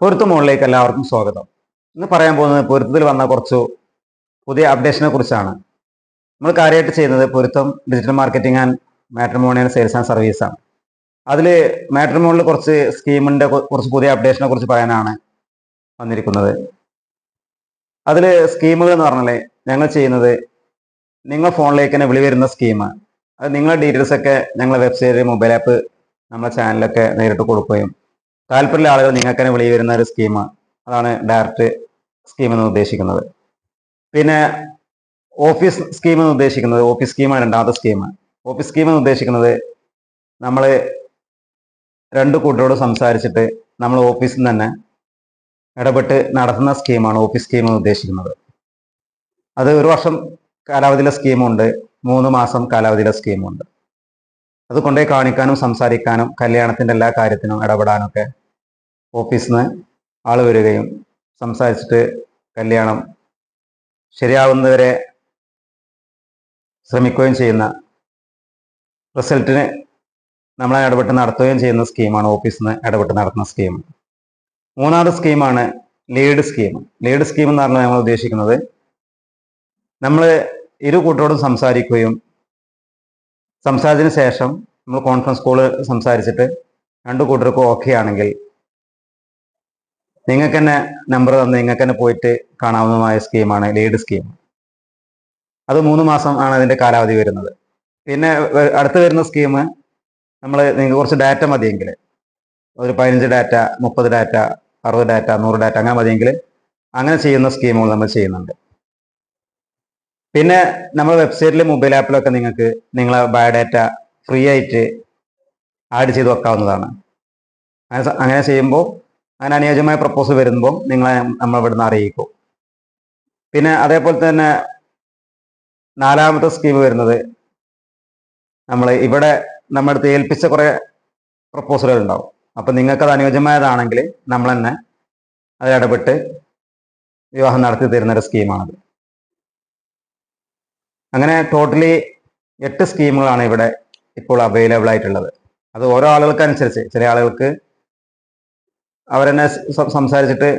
പൊരുത്ത മുകളിലേക്ക് എല്ലാവർക്കും സ്വാഗതം. ഇന്ന് പറയാൻ പോകുന്നത് പൊരുത്തത്തിൽ വന്ന കുറച്ച് പുതിയ അപ്ഡേഷനെ കുറിച്ചാണ്. നമ്മൾ കാര്യമായിട്ട് ചെയ്യുന്നത് Porutham digital marketing and matrimonial sales and service ആണ്. അതിൽ മാട്രിമോണിൽ കുറച്ച് സ്കീമിന്റെ കുറച്ച് പുതിയ അപ്ഡേഷനെ കുറിച്ച് പറയാനാണ് വന്നിരിക്കുന്നത്. അതിൽ സ്കീമുകൾ എന്ന് പറഞ്ഞാൽ ഞങ്ങൾ ചെയ്യുന്നത് നിങ്ങൾ ഫോണിലേക്ക് തന്നെ വിളി വരുന്ന സ്കീം അത് നിങ്ങളുടെ ഡീറ്റെയിൽസ് ഒക്കെ ഞങ്ങളുടെ വെബ്സൈറ്റ് മൊബൈൽ ആപ്പ് നമ്മുടെ ചാനലൊക്കെ നേരിട്ട് കൊടുക്കുകയും താല്പര്യമുള്ള ആളുകൾ നിങ്ങൾക്ക് തന്നെ വിളി വരുന്ന ഒരു സ്കീം അതാണ് ഡയറക്റ്റ് സ്കീം എന്ന് ഉദ്ദേശിക്കുന്നത്. പിന്നെ ഓഫീസ് സ്കീം എന്ന് ഉദ്ദേശിക്കുന്നത് ഓഫീസ് സ്കീമാണ് രണ്ടാമത്തെ സ്കീം ഓഫീസ് സ്കീം എന്ന് ഉദ്ദേശിക്കുന്നത് നമ്മൾ രണ്ട് കൂട്ടരോട് സംസാരിച്ചിട്ട് നമ്മൾ ഓഫീസിൽ നിന്ന് തന്നെ ഇടപെട്ട് നടത്തുന്ന സ്കീമാണ് ഓഫീസ് സ്കീം എന്ന് ഉദ്ദേശിക്കുന്നത്. അത് ഒരു വർഷം കാലാവധിയിലെ സ്കീമുണ്ട് മൂന്ന് മാസം കാലാവധിയിലെ സ്കീമുണ്ട് അത് കൊണ്ടുപോയി കാണിക്കാനും സംസാരിക്കാനും കല്യാണത്തിന്റെ എല്ലാ കാര്യത്തിനും ഇടപെടാനൊക്കെ ഓഫീസിൽ നിന്ന് ആൾ വരികയും സംസാരിച്ചിട്ട് കല്യാണം ശരിയാവുന്നവരെ ശ്രമിക്കുകയും ചെയ്യുന്ന റിസൾട്ടിന് നമ്മളെ ഇടപെട്ട് നടത്തുകയും ചെയ്യുന്ന സ്കീമാണ് ഓഫീസിൽ നിന്ന് ഇടപെട്ട് നടത്തുന്ന സ്കീം. മൂന്നാമത് സ്കീമാണ് ലീഡ് സ്കീം. ലീഡ് സ്കീം എന്ന് പറഞ്ഞാൽ നമ്മൾ ഉദ്ദേശിക്കുന്നത് നമ്മൾ ഇരു കൂട്ടരോടും സംസാരിക്കുകയും സംസാരിച്ചതിന് ശേഷം നമ്മൾ കോൺഫറൻസ് കോൾ സംസാരിച്ചിട്ട് രണ്ട് കൂട്ടർക്കും ഓക്കെ ആണെങ്കിൽ നിങ്ങൾക്ക് തന്നെ നമ്പർ തന്ന് നിങ്ങൾക്ക് തന്നെ പോയിട്ട് കാണാവുന്നതുമായ സ്കീമാണ് ലീഡ് സ്കീം അത് മൂന്ന് മാസം ആണ് അതിന്റെ കാലാവധി വരുന്നത്. പിന്നെ അടുത്ത് വരുന്ന സ്കീം നമ്മൾ നിങ്ങൾക്ക് കുറച്ച് ഡാറ്റ മതിയെങ്കിൽ ഒരു പതിനഞ്ച് ഡാറ്റ മുപ്പത് ഡാറ്റ അറുപത് ഡാറ്റ നൂറ് ഡാറ്റ അങ്ങനെ മതിയെങ്കിൽ അങ്ങനെ ചെയ്യുന്ന സ്കീമുകൾ നമ്മൾ ചെയ്യുന്നുണ്ട്. പിന്നെ നമ്മൾ വെബ്സൈറ്റിൽ മൊബൈൽ ആപ്പിലൊക്കെ നിങ്ങൾക്ക് നിങ്ങളെ ബയോഡാറ്റ ഫ്രീ ആയിട്ട് ആഡ് ചെയ്ത് വെക്കാവുന്നതാണ്. അങ്ങനെ ചെയ്യുമ്പോൾ അങ്ങനെ അനുയോജ്യമായ പ്രപ്പോസൽ വരുമ്പോൾ നിങ്ങളെ നമ്മൾ ഇവിടുന്ന് അറിയിക്കും. പിന്നെ അതേപോലെ തന്നെ നാലാമത്തെ സ്കീം വരുന്നത് നമ്മൾ ഇവിടെ നമ്മുടെ അടുത്ത് ഏൽപ്പിച്ച കുറേ പ്രപ്പോസലുകൾ ഉണ്ടാവും. അപ്പം നിങ്ങൾക്കത് അനുയോജ്യമായതാണെങ്കിൽ നമ്മൾ തന്നെ അതിൽ ഇടപെട്ട് വിവാഹം നടത്തി തരുന്നൊരു സ്കീമാണത് അങ്ങനെ ടോട്ടലി എട്ട് സ്കീമുകളാണ് ഇവിടെ ഇപ്പോൾ അവൈലബിൾ ആയിട്ടുള്ളത്. അത് ഓരോ ആളുകൾക്കനുസരിച്ച്. ചില ആളുകൾക്ക് അവരെന്നെ സംസാരിച്ചിട്ട്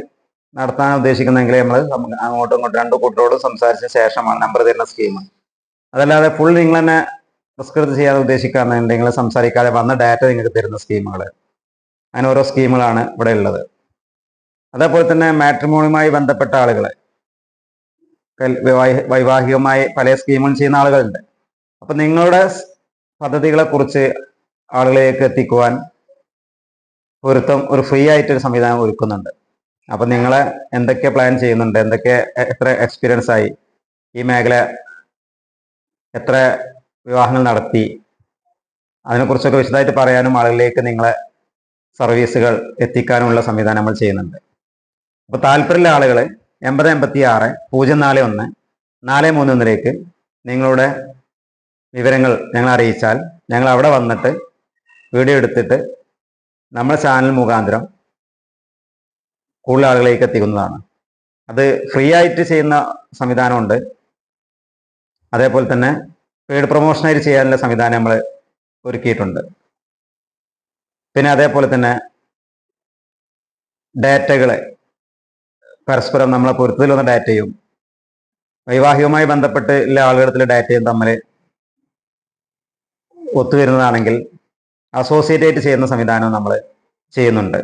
നടത്താൻ ഉദ്ദേശിക്കുന്നെങ്കിൽ നമ്മൾ അങ്ങോട്ടും ഇങ്ങോട്ടും രണ്ട് കൂട്ടരോടും സംസാരിച്ച ശേഷമാണ് നമ്പർ തരുന്ന സ്കീം അതല്ലാതെ ഫുൾ നിങ്ങൾ തന്നെ പ്രസ്കൃതി ചെയ്യാതെ ഉദ്ദേശിക്കുകയാണെന്നുണ്ടെങ്കിൽ സംസാരിക്കാതെ വന്ന ഡാറ്റ നിങ്ങൾക്ക് തരുന്ന സ്കീമുകൾ അങ്ങനെ ഓരോ സ്കീമുകളാണ് ഇവിടെ ഉള്ളത്. അതേപോലെ തന്നെ മാട്രിമോണിയുമായി ബന്ധപ്പെട്ട ആളുകൾ വൈവാഹികമായി പല സ്കീമുകൾ ചെയ്യുന്ന ആളുകളുണ്ട്. അപ്പൊ നിങ്ങളുടെ പദ്ധതികളെക്കുറിച്ച് പദ്ധതികളെ കുറിച്ച് ആളുകളിലേക്ക് എത്തിക്കുവാൻ പൊരുത്തം ഒരു ഫ്രീ ആയിട്ടൊരു സംവിധാനം ഒരുക്കുന്നുണ്ട്. അപ്പൊ നിങ്ങൾ എന്തൊക്കെ പ്ലാൻ ചെയ്യുന്നുണ്ട്? എന്തൊക്കെ എത്ര എക്സ്പീരിയൻസ് ആയി? ഈ മേഖല എത്ര വിവാഹങ്ങൾ നടത്തി? അതിനെക്കുറിച്ചൊക്കെ വിശദമായിട്ട് പറയാനും ആളുകളിലേക്ക് നിങ്ങളെ സർവീസുകൾ എത്തിക്കാനുമുള്ള സംവിധാനം നമ്മൾ ചെയ്യുന്നുണ്ട്. അപ്പോൾ താല്പര്യമുള്ള ആളുകൾ എൺപത് എൺപത്തി ആറ് പൂജ്യം നാല് ഒന്ന് നാല് മൂന്ന് ഒന്നിലേക്ക് നിങ്ങളുടെ വിവരങ്ങൾ ഞങ്ങൾ അറിയിച്ചാൽ ഞങ്ങൾ അവിടെ വന്നിട്ട് വീഡിയോ എടുത്തിട്ട് നമ്മുടെ ചാനൽ മുഖാന്തരം കൂടുതൽ ആളുകളിലേക്ക് എത്തിക്കുന്നതാണ്. അത് ഫ്രീ ആയിട്ട് ചെയ്യുന്ന സംവിധാനമുണ്ട്. അതേപോലെ തന്നെ പെയ്ഡ് പ്രൊമോഷനായിട്ട് ചെയ്യാനുള്ള സംവിധാനം നമ്മൾ ഒരുക്കിയിട്ടുണ്ട്. പിന്നെ അതേപോലെ തന്നെ ഡാറ്റകളെ പരസ്പരം നമ്മളെ പൊരുത്തത്തിൽ വന്ന ഡാറ്റയും വൈവാഹികവുമായി ബന്ധപ്പെട്ട് ഉള്ള ആളുകളുടെ ഡാറ്റയും തമ്മിൽ ഒത്തുവരുന്നതാണെങ്കിൽ അസോസിയേറ്റ് ചെയ്യുന്ന സംവിധാനം നമ്മൾ ചെയ്യുന്നുണ്ട്.